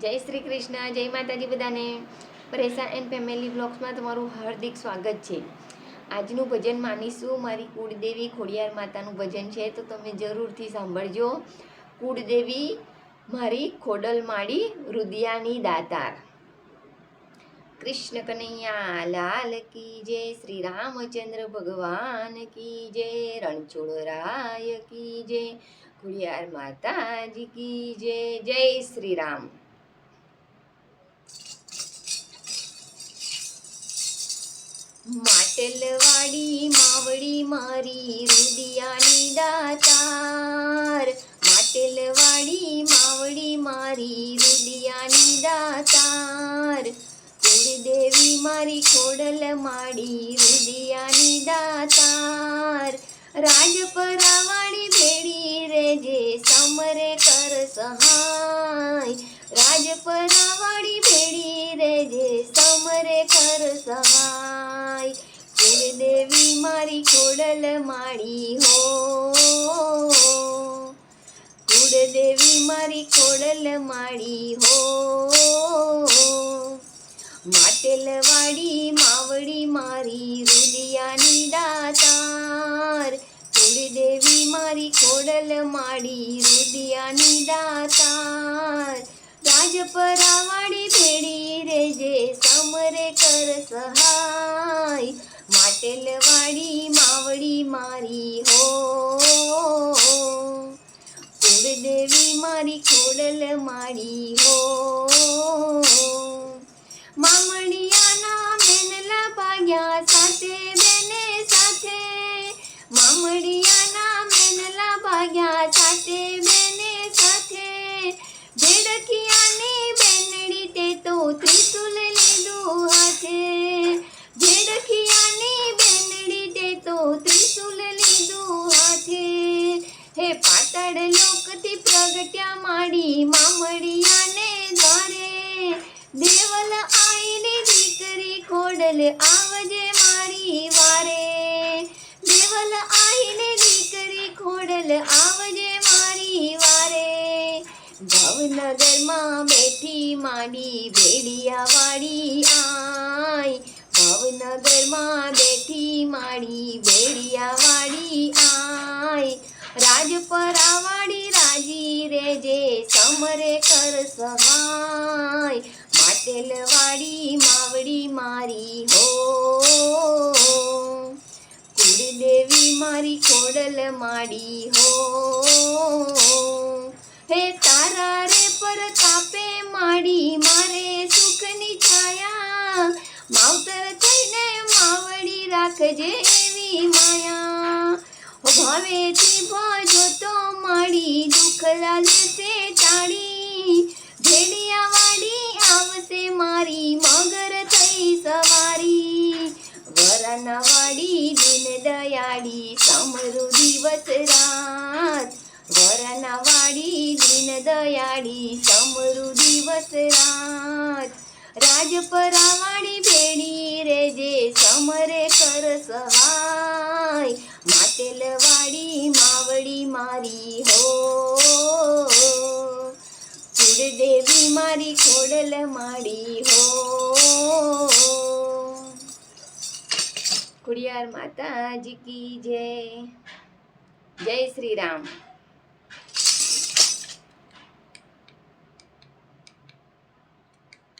જય શ્રી કૃષ્ણ, જય માતાજી બધાને. પરેશા એન્ડ ફેમિલી બ્લોગ્સમાં તમારું હાર્દિક સ્વાગત છે. આજનું ભજન માનીશું, મારી કુળદેવી ખોડિયાર માતાનું ભજન છે, તો તમે જરૂરથી સાંભળજો. કુળદેવી મારી ખોડલ માડી રુદિયાની દાતાર. કૃષ્ણ કનૈયા, લાલ કી જય, શ્રી રામચંદ્ર ભગવાન કી જય રણછોડરાય કી જય, ખોડિયાર માતાજી કી જય જય શ્રી રામ. માટલવાડી માવડી મારી રુદિયાની દાતાર માટલવાડી માવડી મારી રુદિયાની દાતાર કુળદેવી મારી ખોડલ માડી રુદિયાની દાતાર રાજપરાવાળી ભેડી રેજે સમરે કર સહાય રાજપરાવાળી રેજે સમરે કર સમાય, કુળ દેવી મારી ખોડલ માળી હો. કુળદેવી મારી ખોડલ માળી હો. માટલવાડી માવડી મારી રુદિયાની દાતાર દેવી મારી ખોડલ માડી રુદિયાની દાતાર. રાજપરાવાળી ભેડી રેજે સમરે કર સહાય. માટલવાડી માવડી મારી હો. કુળદેવી મારી, ખોડલ માડી હો. મામડિયાના મેનલા ભાગ્યા સાથે, બેને સાથે. મામડિયાના મેનલા ભાગ્યા હે પાતળ લોકથી પ્રગટ્યા માડી મામડિયાને દ્વારે. દેવલ આઈની દીકરી ખોડલ આવજે મારી વારે. દેવલ આઈની દીકરી ખોડલ આવજે મારી વારે. ભાવનગરમાં બેઠી માડી ભેડિયા વાળી આય. ભાવનગરમાં બેઠી માડી ભેડિયા વાળી આય રાજી રે જે સમરે કર સહાય માટલવાડી માવડી મારી હો. કુળદેવી મારી કોડલ માડી હો. હે તારા રે પર તાપે માડી, મારે સુખની છાયા. માવતર થઈને માવડી રાખજે એવી માયા. હો ભાવેથી ભજો તો માડી દુઃખ લાગશે ટાળી ભેડિયા વાડી આવશે મારી મગર થઈ સવારી વરના વાડી દિન દયાળી સમરુ દિવસ રાત વરના વાડી દિન દયાળી સમરુ દિવસ રાત રાજપરાવાળી ભેડી રેજે સમરે કર સહાય માટલવાડી માવડી મારી હો. દેવી મારી ખોડલ માડી હો. ખોડિયાર માતાજી કી જય. જય શ્રી રામ.